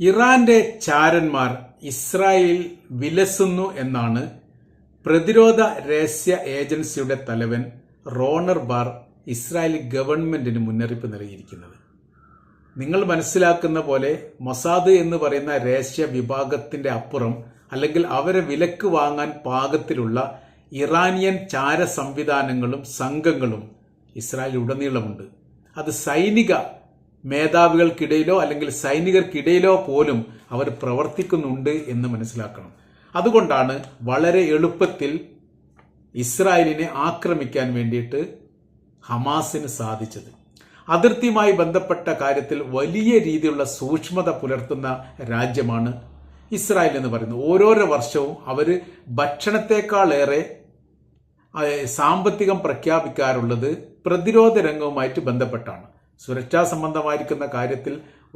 ഇറാന്റെ ചാരന്മാർ ഇസ്രായേൽ വിലസുന്നു എന്നാണ് പ്രതിരോധ രഹസ്യ ഏജൻസിയുടെ തലവൻ റോണർ ബാർ ഇസ്രായേൽ ഗവൺമെന്റിന് മുന്നറിയിപ്പ് നൽകിയിരിക്കുന്നത്. നിങ്ങൾ മനസ്സിലാക്കുന്ന പോലെ മൊസാദ് എന്ന് പറയുന്ന രഹസ്യ വിഭാഗത്തിന്റെ അപ്പുറം അല്ലെങ്കിൽ അവരെ വിലക്ക് വാങ്ങാൻ പാകത്തിലുള്ള ഇറാനിയൻ ചാര സംവിധാനങ്ങളും സംഘങ്ങളും ഇസ്രായേൽ ഉടനീളമുണ്ട്. അത് സൈനിക മേധാവികൾക്കിടയിലോ അല്ലെങ്കിൽ സൈനികർക്കിടയിലോ പോലും അവർ പ്രവർത്തിക്കുന്നുണ്ട് എന്ന് മനസ്സിലാക്കണം. അതുകൊണ്ടാണ് വളരെ എളുപ്പത്തിൽ ഇസ്രായേലിനെ ആക്രമിക്കാൻ വേണ്ടിയിട്ട് ഹമാസിന് സാധിച്ചത്. അതിർത്തിയുമായി ബന്ധപ്പെട്ട കാര്യത്തിൽ വലിയ രീതിയിലുള്ള സൂക്ഷ്മത പുലർത്തുന്ന രാജ്യമാണ് ഇസ്രായേൽ എന്ന് പറയുന്നത്. ഓരോരോ വർഷവും അവർ ഭക്ഷണത്തെക്കാളേറെ സാമ്പത്തികം പ്രഖ്യാപിക്കാറുള്ളത് പ്രതിരോധ രംഗവുമായിട്ട് ബന്ധപ്പെട്ടാണ്. സുരക്ഷാ സംബന്ധമായിരിക്കുന്ന കാര്യത്തിൽ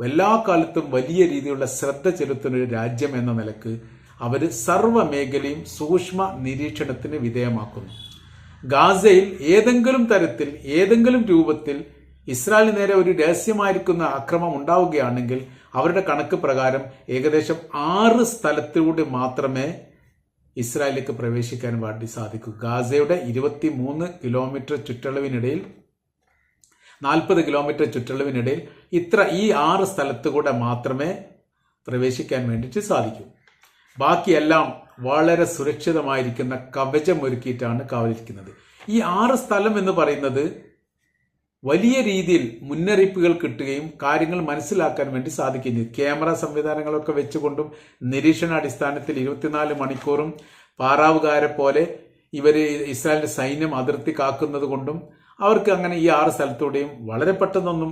എല്ലാ കാലത്തും വലിയ രീതിയിലുള്ള ശ്രദ്ധ ചെലുത്തുന്ന ഒരു രാജ്യം എന്ന നിലയ്ക്ക് അവർ സർവ മേഖലയും സൂക്ഷ്മ നിരീക്ഷണത്തിന് വിധേയമാക്കുന്നു. ഗാസയിൽ ഏതെങ്കിലും തരത്തിൽ ഏതെങ്കിലും രൂപത്തിൽ ഇസ്രായേലിന് നേരെ ഒരു രഹസ്യമായിരിക്കുന്ന ആക്രമം ഉണ്ടാവുകയാണെങ്കിൽ അവരുടെ കണക്ക് പ്രകാരം ഏകദേശം ആറ് സ്ഥലത്തിലൂടെ മാത്രമേ ഇസ്രായേലിലേക്ക് പ്രവേശിക്കാൻ വേണ്ടി സാധിക്കൂ. ഗാസയുടെ ഇരുപത്തി മൂന്ന് കിലോമീറ്റർ ചുറ്റളവിനിടയിൽ നാൽപ്പത് കിലോമീറ്റർ ചുറ്റളവിനിടയിൽ ഇത്ര ഈ ആറ് സ്ഥലത്തുകൂടെ മാത്രമേ പ്രവേശിക്കാൻ വേണ്ടിയിട്ട് സാധിക്കൂ. ബാക്കിയെല്ലാം വളരെ സുരക്ഷിതമായിരിക്കുന്ന കവചം ഒരുക്കിയിട്ടാണ് കാവലിരിക്കുന്നത്. ഈ ആറ് സ്ഥലം എന്ന് പറയുന്നത് വലിയ രീതിയിൽ മുന്നറിയിപ്പുകൾ കിട്ടുകയും കാര്യങ്ങൾ മനസ്സിലാക്കാൻ വേണ്ടി ചെയ്തു ക്യാമറ സംവിധാനങ്ങളൊക്കെ വെച്ചുകൊണ്ടും നിരീക്ഷണാടിസ്ഥാനത്തിൽ ഇരുപത്തിനാല് മണിക്കൂറും പാറാവുകാരെ പോലെ ഇവർ ഇസ്രായേലിന്റെ സൈന്യം അതിർത്തി കാക്കുന്നത് കൊണ്ടും അവർക്ക് അങ്ങനെ ഈ ആറ് സ്ഥലത്തൂടെയും വളരെ പെട്ടെന്നൊന്നും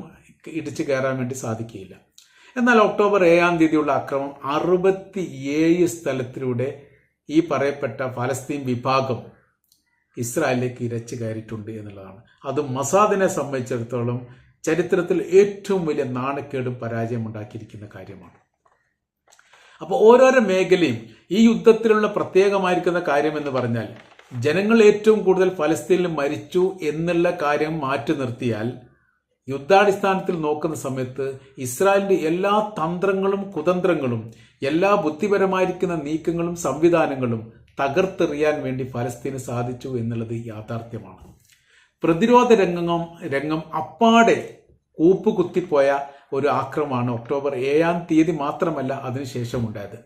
ഇടിച്ചു കയറാൻ വേണ്ടി സാധിക്കുകയില്ല. എന്നാൽ ഒക്ടോബർ ഏഴാം തീയതിയുള്ള അക്രമം അറുപത്തി ഏഴ് സ്ഥലത്തിലൂടെ ഈ പറയപ്പെട്ട ഫലസ്തീൻ വിഭാഗം ഇസ്രായേലിലേക്ക് ഇരച്ചു കയറിയിട്ടുണ്ട് എന്നുള്ളതാണ്. അത് മസാദിനെ സംബന്ധിച്ചിടത്തോളം ചരിത്രത്തിൽ ഏറ്റവും വലിയ നാണക്കേടും പരാജയം ഉണ്ടാക്കിയിരിക്കുന്ന കാര്യമാണ്. അപ്പോൾ ഓരോരോ മേഖലയും ഈ യുദ്ധത്തിലുള്ള പ്രത്യേകമായിരിക്കുന്ന കാര്യം എന്ന് പറഞ്ഞാൽ ജനങ്ങൾ ഏറ്റവും കൂടുതൽ ഫലസ്തീനിൽ മരിച്ചു എന്നുള്ള കാര്യം മാറ്റി നിർത്തിയാൽ യുദ്ധാടിസ്ഥാനത്തിൽ നോക്കുന്ന സമയത്ത് ഇസ്രായേലിന്റെ എല്ലാ തന്ത്രങ്ങളും കുതന്ത്രങ്ങളും എല്ലാ ബുദ്ധിപരമായിരിക്കുന്ന നീക്കങ്ങളും സംവിധാനങ്ങളും തകർത്തെറിയാൻ വേണ്ടി ഫലസ്തീന് സാധിച്ചു എന്നുള്ളത് യാഥാർത്ഥ്യമാണ്. പ്രതിരോധ രംഗം രംഗം അപ്പാടെ കൂപ്പുകുത്തിപ്പോയ ഒരു ആക്രമമാണ് ഒക്ടോബർ ഏഴാം തീയതി മാത്രമല്ല അതിനുശേഷം ഉണ്ടായത്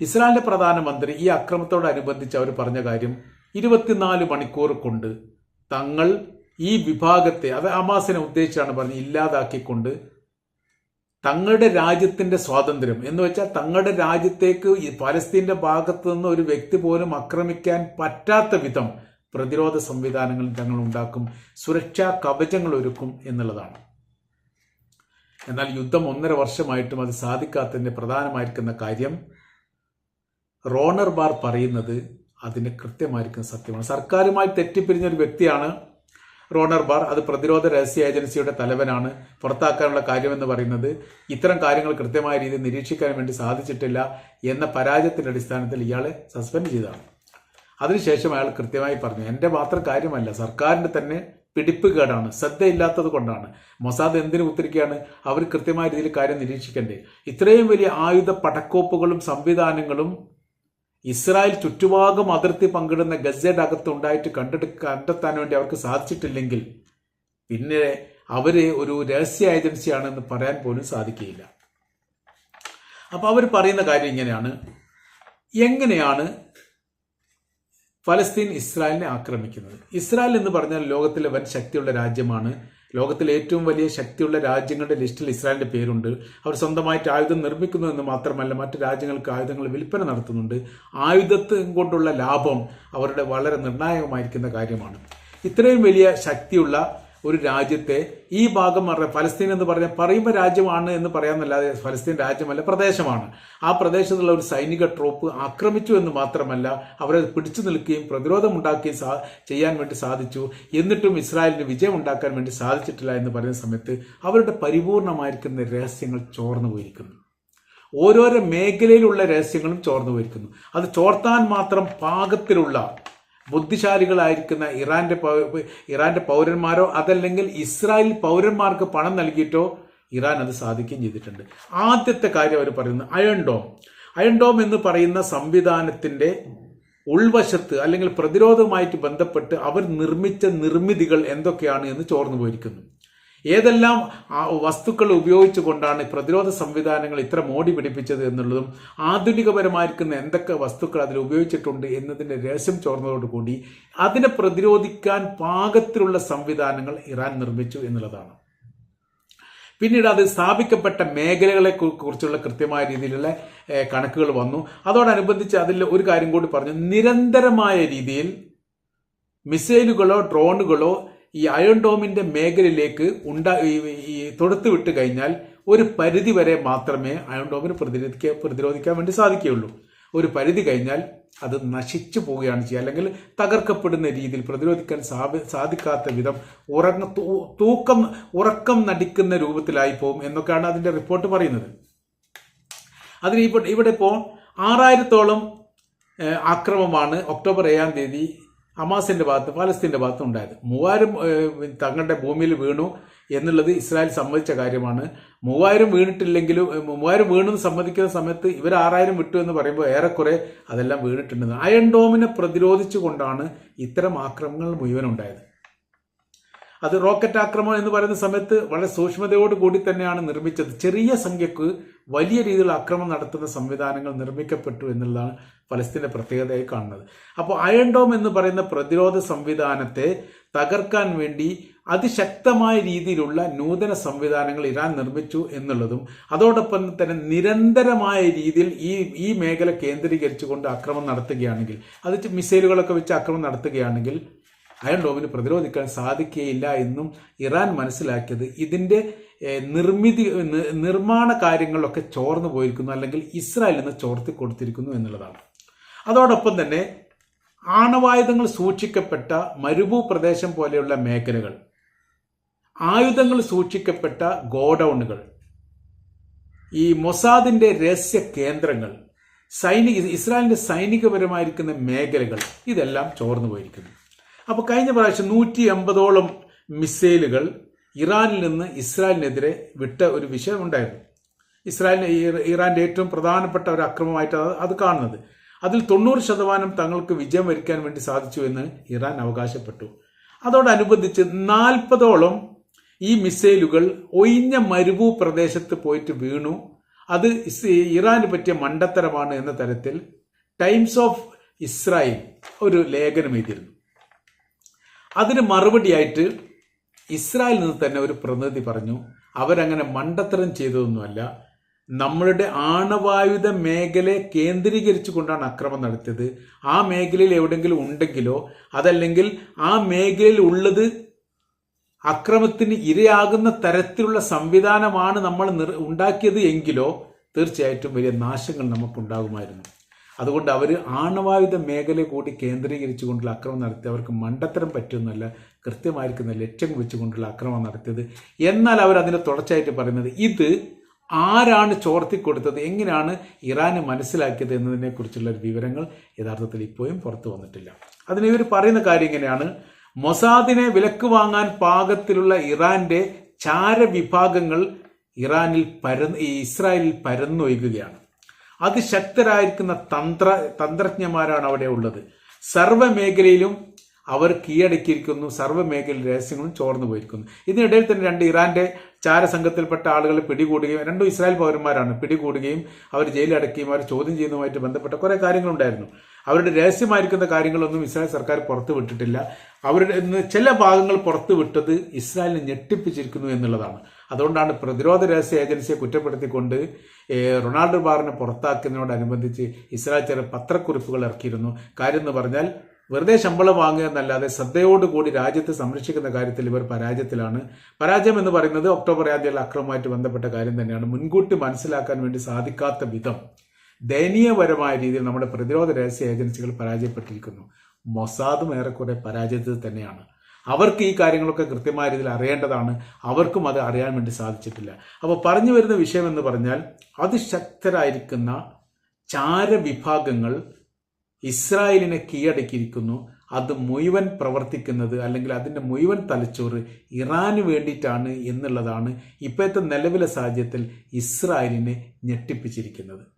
ഇസ്രായേലിന്റെ പ്രധാനമന്ത്രി ഈ അക്രമത്തോടനുബന്ധിച്ച് അവർ പറഞ്ഞ കാര്യം ഇരുപത്തിനാല് മണിക്കൂർ കൊണ്ട് തങ്ങൾ ഈ വിഭാഗത്തെ അത് അമാസിനെ ഉദ്ദേശിച്ചാണ് പറഞ്ഞത് ഇല്ലാതാക്കിക്കൊണ്ട് തങ്ങളുടെ രാജ്യത്തിന്റെ സ്വാതന്ത്ര്യം. എന്ന് വെച്ചാൽ തങ്ങളുടെ രാജ്യത്തേക്ക് പലസ്തീന്റെ ഭാഗത്ത് നിന്ന് ഒരു വ്യക്തി പോലും ആക്രമിക്കാൻ പറ്റാത്ത വിധം പ്രതിരോധ സംവിധാനങ്ങൾ തങ്ങൾ ഉണ്ടാക്കും സുരക്ഷാ കവചങ്ങൾ ഒരുക്കും എന്നുള്ളതാണ്. എന്നാൽ യുദ്ധം ഒന്നര വർഷമായിട്ടും അത് സാധിക്കാത്തതിന്റെ പ്രധാനമായിരിക്കുന്ന കാര്യം റോണർ ബാർ പറയുന്നത് അതിന് കൃത്യമായിരിക്കും സത്യമാണ്. സർക്കാരുമായി തെറ്റിപ്പിരിഞ്ഞ ഒരു വ്യക്തിയാണ് റോണർ ബാർ. അത് പ്രതിരോധ രഹസ്യ ഏജൻസിയുടെ തലവനാണ്. പുറത്താക്കാനുള്ള കാര്യമെന്ന് പറയുന്നത് ഇത്തരം കാര്യങ്ങൾ കൃത്യമായ രീതിയിൽ നിരീക്ഷിക്കാൻ വേണ്ടി സാധിച്ചിട്ടില്ല എന്ന പരാജയത്തിന്റെ അടിസ്ഥാനത്തിൽ ഇയാളെ സസ്പെൻഡ് ചെയ്തതാണ്. അതിനുശേഷം അയാൾ കൃത്യമായി പറഞ്ഞു എന്റെ മാത്രം കാര്യമല്ല സർക്കാരിന്റെ തന്നെ പിടിപ്പ് കേടാണ് ശ്രദ്ധയില്ലാത്തത് കൊണ്ടാണ്. മൊസാദ് എന്തിനു ഉത്തരിക്കുകയാണ് അവർ കൃത്യമായ രീതിയിൽ കാര്യം നിരീക്ഷിക്കണ്ടേ. ഇത്രയും വലിയ ആയുധ പടക്കോപ്പുകളും സംവിധാനങ്ങളും ഇസ്രായേൽ ചുറ്റുഭാഗം അതിർത്തി പങ്കിടുന്ന ഗസയുടെ അകത്ത് ഉണ്ടായിട്ട് കണ്ടെടു കണ്ടെത്താൻ വേണ്ടി അവർക്ക് സാധിച്ചിട്ടില്ലെങ്കിൽ പിന്നെ അവർ ഒരു രഹസ്യ ഏജൻസിയാണെന്ന് പറയാൻ പോലും സാധിക്കുകയില്ല. അപ്പൊ അവർ പറയുന്ന കാര്യം ഇങ്ങനെയാണ്. എങ്ങനെയാണ് ഫലസ്തീൻ ഇസ്രായേലിനെ ആക്രമിക്കുന്നത്? ഇസ്രായേൽ എന്ന് പറഞ്ഞാൽ ലോകത്തിലെ വൻ ശക്തിയുള്ള രാജ്യമാണ് ലോകത്തിലെ ഏറ്റവും വലിയ ശക്തിയുള്ള രാജ്യങ്ങളുടെ ലിസ്റ്റിൽ ഇസ്രായേലിന്റെ പേരുണ്ട്. അവർ സ്വന്തമായിട്ട് ആയുധം നിർമ്മിക്കുന്നു എന്ന് മാത്രമല്ല മറ്റു രാജ്യങ്ങൾക്ക് ആയുധങ്ങൾ വിൽപ്പന നടത്തുന്നുണ്ട്. ആയുധത്തെ കൊണ്ടുള്ള ലാഭം അവരുടെ വളരെ നിർണായകമായിരിക്കുന്ന കാര്യമാണ്. ഇത്രയും വലിയ ശക്തിയുള്ള ഒരു രാജ്യത്തെ ഈ ഭാഗം പറഞ്ഞ ഫലസ്തീൻ എന്ന് പറഞ്ഞാൽ പറയുമ്പോൾ രാജ്യമാണ് എന്ന് പറയാമെന്നല്ലാതെ ഫലസ്തീൻ രാജ്യമല്ല പ്രദേശമാണ്. ആ പ്രദേശത്തുള്ള ഒരു സൈനിക ട്രോപ്പ് ആക്രമിച്ചു എന്ന് മാത്രമല്ല അവരെ പിടിച്ചു നിൽക്കുകയും പ്രതിരോധം ഉണ്ടാക്കുകയും സാ ചെയ്യാൻ വേണ്ടി സാധിച്ചു. എന്നിട്ടും ഇസ്രായേലിന് വിജയം ഉണ്ടാക്കാൻ വേണ്ടി സാധിച്ചിട്ടില്ല എന്ന് പറയുന്ന സമയത്ത് അവരുടെ പരിപൂർണമായിരിക്കുന്ന രഹസ്യങ്ങൾ ചോർന്നു പോയിരിക്കുന്നു. ഓരോരോ മേഖലയിലുള്ള രഹസ്യങ്ങളും ചോർന്നു പോയിരിക്കുന്നു. അത് ചോർത്താൻ മാത്രം പാകത്തിലുള്ള ബുദ്ധിശാലികളായിരിക്കുന്ന ഇറാന്റെ ഇറാന്റെ പൗരന്മാരോ അതല്ലെങ്കിൽ ഇസ്രായേൽ പൗരന്മാർക്ക് പണം നൽകിയിട്ടോ ഇറാൻ അത് സാധിക്കുകയും ചെയ്തിട്ടുണ്ട്. ആദ്യത്തെ കാര്യം അവർ പറയുന്നത് അയൺ ഡോം അയൺ ഡോം എന്ന് പറയുന്ന സംവിധാനത്തിന്റെ ഉൾവശത്ത് അല്ലെങ്കിൽ പ്രതിരോധവുമായിട്ട് ബന്ധപ്പെട്ട് അവർ നിർമ്മിച്ച നിർമ്മിതികൾ എന്തൊക്കെയാണ് എന്ന് ചോർന്നു പോയിരിക്കുന്നു ഏതെല്ലാം വസ്തുക്കൾ ഉപയോഗിച്ചുകൊണ്ടാണ് പ്രതിരോധ സംവിധാനങ്ങൾ ഇത്ര മോടി പിടിപ്പിച്ചത് എന്നുള്ളതും ആധുനികപരമായിരിക്കുന്ന എന്തൊക്കെ വസ്തുക്കൾ അതിൽ ഉപയോഗിച്ചിട്ടുണ്ട് എന്നതിന്റെ രഹസ്യം ചോർന്നതോടുകൂടി അതിനെ പ്രതിരോധിക്കാൻ പാകത്തിലുള്ള സംവിധാനങ്ങൾ ഇറാൻ നിർമ്മിച്ചു എന്നുള്ളതാണ്. പിന്നീട് അത് സ്ഥാപിക്കപ്പെട്ട മേഖലകളെ കുറിച്ചുള്ള കൃത്യമായ രീതിയിലുള്ള കണക്കുകൾ വന്നു. അതോടനുബന്ധിച്ച് അതിൽ ഒരു കാര്യം കൂടി പറഞ്ഞു. നിരന്തരമായ രീതിയിൽ മിസൈലുകളോ ഡ്രോണുകളോ ഈ അയൺ ഡോമിന്റെ മേഖലയിലേക്ക് ഉണ്ടാ ഈ- തൊടുത്തു വിട്ട് കഴിഞ്ഞാൽ ഒരു പരിധി വരെ മാത്രമേ അയൺ ഡോമിന് പ്രതിരോധിക്കാൻ പ്രതിരോധിക്കാൻ വേണ്ടി സാധിക്കുകയുള്ളൂ. ഒരു പരിധി കഴിഞ്ഞാൽ അത് നശിച്ചു പോവുകയാണ് ചെയ്യുക. അല്ലെങ്കിൽ തകർക്കപ്പെടുന്ന രീതിയിൽ പ്രതിരോധിക്കാൻ സാധിക്കാത്ത വിധം ഉറങ്ങ തൂക്കം ഉറക്കം നടിക്കുന്ന രൂപത്തിലായി പോകും എന്നൊക്കെയാണ് അതിന്റെ റിപ്പോർട്ട് പറയുന്നത്. അതിന് ഇവിടെ ഇപ്പോൾ ആറായിരത്തോളം ആക്രമമാണ് ഒക്ടോബർ ഏഴാം തീയതി ഹമാസിന്റെ ഭാഗത്ത് ഫലസ്തീന്റെ ഭാഗത്ത് ഉണ്ടായത്. മൂവായിരം തങ്ങളുടെ ഭൂമിയിൽ വീണു എന്നുള്ളത് ഇസ്രായേൽ സമ്മതിച്ച കാര്യമാണ്. മൂവായിരം വീണിട്ടില്ലെങ്കിലും മൂവായിരം വീണെന്ന് സമ്മതിക്കുന്ന സമയത്ത് ഇവർ ആറായിരം വിട്ടു എന്ന് പറയുമ്പോൾ ഏറെക്കുറെ അതെല്ലാം വീണിട്ടുണ്ട് അയൺ ഡോമിനെ പ്രതിരോധിച്ചുകൊണ്ടാണ് ഇത്തരം ആക്രമണങ്ങൾ മുഴുവൻ ഉണ്ടായത്. അത് റോക്കറ്റ് ആക്രമണം എന്ന് പറയുന്ന സമയത്ത് വളരെ സൂക്ഷ്മതയോട് കൂടി തന്നെയാണ് നിർമ്മിച്ചത്. ചെറിയ സംഖ്യക്ക് വലിയ രീതിയിൽ ആക്രമണം നടത്തുന്ന സംവിധാനങ്ങൾ നിർമ്മിക്കപ്പെട്ടു എന്നുള്ളതാണ് ഫലസ്തീന്റെ പ്രത്യേകതയായി കാണുന്നത്. അപ്പോൾ അയൺ ഡോം എന്ന് പറയുന്ന പ്രതിരോധ സംവിധാനത്തെ തകർക്കാൻ വേണ്ടി അതിശക്തമായ രീതിയിലുള്ള നൂതന സംവിധാനങ്ങൾ ഇറാൻ നിർമ്മിച്ചു എന്നുള്ളതും അതോടൊപ്പം തന്നെ നിരന്തരമായ രീതിയിൽ ഈ ഈ മേഖല കേന്ദ്രീകരിച്ചുകൊണ്ട് ആക്രമണം നടത്തുകയാണെങ്കിൽ അത് മിസൈലുകളൊക്കെ വെച്ച് ആക്രമണം നടത്തുകയാണെങ്കിൽ അയൺ ഡോമിന് പ്രതിരോധിക്കാൻ സാധിക്കുകയില്ല എന്നും ഇറാൻ മനസ്സിലാക്കിയത്. ഇതിന്റെ നിർമ്മിതി നിർമ്മാണ കാര്യങ്ങളിലൊക്കെ ചോർന്നു പോയിരിക്കുന്നു അല്ലെങ്കിൽ ഇസ്രായേലിൽ നിന്ന് ചോർത്തി കൊടുത്തിരിക്കുന്നു എന്നുള്ളതാണ്. അതോടൊപ്പം തന്നെ ആണവായുധങ്ങൾ സൂക്ഷിക്കപ്പെട്ട മരുഭൂ പ്രദേശം പോലെയുള്ള മേഖലകൾ ആയുധങ്ങൾ സൂക്ഷിക്കപ്പെട്ട ഗോഡൌണുകൾ ഈ മൊസാദിന്റെ രഹസ്യ കേന്ദ്രങ്ങൾ സൈനിക ഇസ്രായേലിന്റെ സൈനികപരമായിരിക്കുന്ന മേഖലകൾ ഇതെല്ലാം ചോർന്നു പോയിരിക്കുന്നു. അപ്പോൾ കഴിഞ്ഞ പ്രാവശ്യം നൂറ്റി എൺപതോളം മിസൈലുകൾ ഇറാനിൽ നിന്ന് ഇസ്രായേലിനെതിരെ വിട്ട ഒരു വിഷയം ഉണ്ടായിരുന്നു. ഇസ്രായേലിന് ഇറാന്റെ ഏറ്റവും പ്രധാനപ്പെട്ട ഒരു അക്രമമായിട്ട് അത് കാണുന്നത്. അതിൽ തൊണ്ണൂറ് ശതമാനം തങ്ങൾക്ക് വിജയം വരിക്കാൻ വേണ്ടി സാധിച്ചു എന്ന് ഇറാൻ അവകാശപ്പെട്ടു. അതോടനുബന്ധിച്ച് നാൽപ്പതോളം ഈ മിസൈലുകൾ ഒഴിഞ്ഞ മരുഭൂ പ്രദേശത്ത് പോയിട്ട് വീണു. അത് ഇറാന് പറ്റിയ മണ്ടത്തരമാണ് എന്ന തരത്തിൽ ടൈംസ് ഓഫ് ഇസ്രായേൽ ഒരു ലേഖനം എഴുതിയിരുന്നു. അതിന് മറുപടിയായിട്ട് ഇസ്രായേലിൽ നിന്ന് തന്നെ ഒരു പ്രതിനിധി പറഞ്ഞു അവരങ്ങനെ മണ്ടത്തരം ചെയ്തതൊന്നുമല്ല. നമ്മളുടെ ആണവായുധ മേഖലയെ കേന്ദ്രീകരിച്ചു കൊണ്ടാണ് അക്രമം നടത്തിയത്. ആ മേഖലയിൽ എവിടെയെങ്കിലും ഉണ്ടെങ്കിലോ അതല്ലെങ്കിൽ ആ മേഖലയിൽ ഉള്ളത് അക്രമത്തിന് ഇരയാകുന്ന തരത്തിലുള്ള സംവിധാനമാണ് നമ്മൾ നിർ ഉണ്ടാക്കിയത് എങ്കിലോ തീർച്ചയായിട്ടും വലിയ നാശങ്ങൾ നമുക്കുണ്ടാകുമായിരുന്നു. അതുകൊണ്ട് അവർ ആണവായുധ മേഖല കൂടി കേന്ദ്രീകരിച്ചുകൊണ്ടുള്ള അക്രമം നടത്തി അവർക്ക് മണ്ടത്തരം പറ്റുന്നല്ല കൃത്യമായിരിക്കുന്ന ലക്ഷ്യം വെച്ചുകൊണ്ടുള്ള അക്രമം നടത്തിയത്. എന്നാൽ അവർ അതിനെ തുടർച്ചയായിട്ട് പറയുന്നത് ഇത് ആരാണ് ചോർത്തി കൊടുത്തത് എങ്ങനെയാണ് ഇറാന് മനസ്സിലാക്കിയത് എന്നതിനെക്കുറിച്ചുള്ള വിവരങ്ങൾ യഥാർത്ഥത്തിൽ ഇപ്പോഴും പുറത്തു വന്നിട്ടില്ല. അതിന് ഇവർ പറയുന്ന കാര്യം ഇങ്ങനെയാണ്. മൊസാദിനെ വിലക്ക് വാങ്ങാൻ പാകത്തിലുള്ള ഇറാന്റെ ചാരവിഭാഗങ്ങൾ ഇറാനിൽ പരന്ന് ഇസ്രായേലിൽ പരന്നൊഴുകുകയാണ്. അതിശക്തരായിരിക്കുന്ന തന്ത്ര തന്ത്രജ്ഞന്മാരാണ് അവിടെ ഉള്ളത്. സർവ മേഖലയിലും അവർ കീഴടക്കിയിരിക്കുന്നു സർവമേഖല രഹസ്യങ്ങളും ചോർന്നു പോയിരിക്കുന്നു. ഇതിനിടയിൽ തന്നെ രണ്ട് ഇറാന്റെ ചാരസംഘത്തിൽപ്പെട്ട ആളുകളെ പിടികൂടുകയും രണ്ടും ഇസ്രായേൽ പൗരന്മാരാണ് പിടികൂടുകയും അവർ ജയിലടക്കുകയും അവർ ചോദ്യം ചെയ്യുന്നതുമായിട്ട് ബന്ധപ്പെട്ട കുറെ കാര്യങ്ങളുണ്ടായിരുന്നു. അവരുടെ രഹസ്യമായിരിക്കുന്ന കാര്യങ്ങളൊന്നും ഇസ്രായേൽ സർക്കാർ പുറത്തു വിട്ടിട്ടില്ല. അവരുടെ ചില ഭാഗങ്ങൾ പുറത്തു വിട്ടത് ഇസ്രായേലിനെ ഞെട്ടിപ്പിച്ചിരിക്കുന്നു എന്നുള്ളതാണ്. അതുകൊണ്ടാണ് പ്രതിരോധ രഹസ്യ ഏജൻസിയെ കുറ്റപ്പെടുത്തിക്കൊണ്ട് റൊണാൾഡോ ബാറിനെ പുറത്താക്കുന്നതിനോടനുബന്ധിച്ച് ഇസ്രായേൽ ചില പത്രക്കുറിപ്പുകൾ ഇറക്കിയിരുന്നു. കാര്യം എന്ന് പറഞ്ഞാൽ വെറുതെ ശമ്പളം വാങ്ങുക എന്നല്ലാതെ ശ്രദ്ധയോടുകൂടി രാജ്യത്തെ സംരക്ഷിക്കുന്ന കാര്യത്തിൽ ഇവർ പരാജയത്തിലാണ്. പരാജയം എന്ന് പറയുന്നത് ഒക്ടോബർ ആദ്യമുള്ള അക്രമമായിട്ട് ബന്ധപ്പെട്ട കാര്യം തന്നെയാണ്. മുൻകൂട്ടി മനസ്സിലാക്കാൻ വേണ്ടി സാധിക്കാത്ത വിധം ദയനീയപരമായ രീതിയിൽ നമ്മുടെ പ്രതിരോധ രഹസ്യ ഏജൻസികൾ പരാജയപ്പെട്ടിരിക്കുന്നു. മൊസാദും ഏറെക്കുറെ പരാജയത്തിൽ തന്നെയാണ്. അവർക്ക് ഈ കാര്യങ്ങളൊക്കെ കൃത്യമായ രീതിയിൽ അറിയേണ്ടതാണ്. അവർക്കും അത് അറിയാൻ വേണ്ടി സാധിച്ചിട്ടില്ല. അപ്പോൾ പറഞ്ഞു വരുന്ന വിഷയം എന്ന് പറഞ്ഞാൽ അതിശക്തരായിരിക്കുന്ന ചാരവിഭാഗങ്ങൾ ഇസ്രായേലിനെ കീഴടക്കിയിരിക്കുന്നു. അത് മുഴുവൻ പ്രവർത്തിക്കുന്നത് അല്ലെങ്കിൽ അതിന്റെ മുഴുവൻ തലച്ചോറ് ഇറാന് വേണ്ടിയിട്ടാണ് എന്നുള്ളതാണ് ഇപ്പോഴത്തെ നിലവിലെ സാഹചര്യത്തിൽ ഇസ്രായേലിനെ ഞെട്ടിപ്പിച്ചിരിക്കുന്നത്.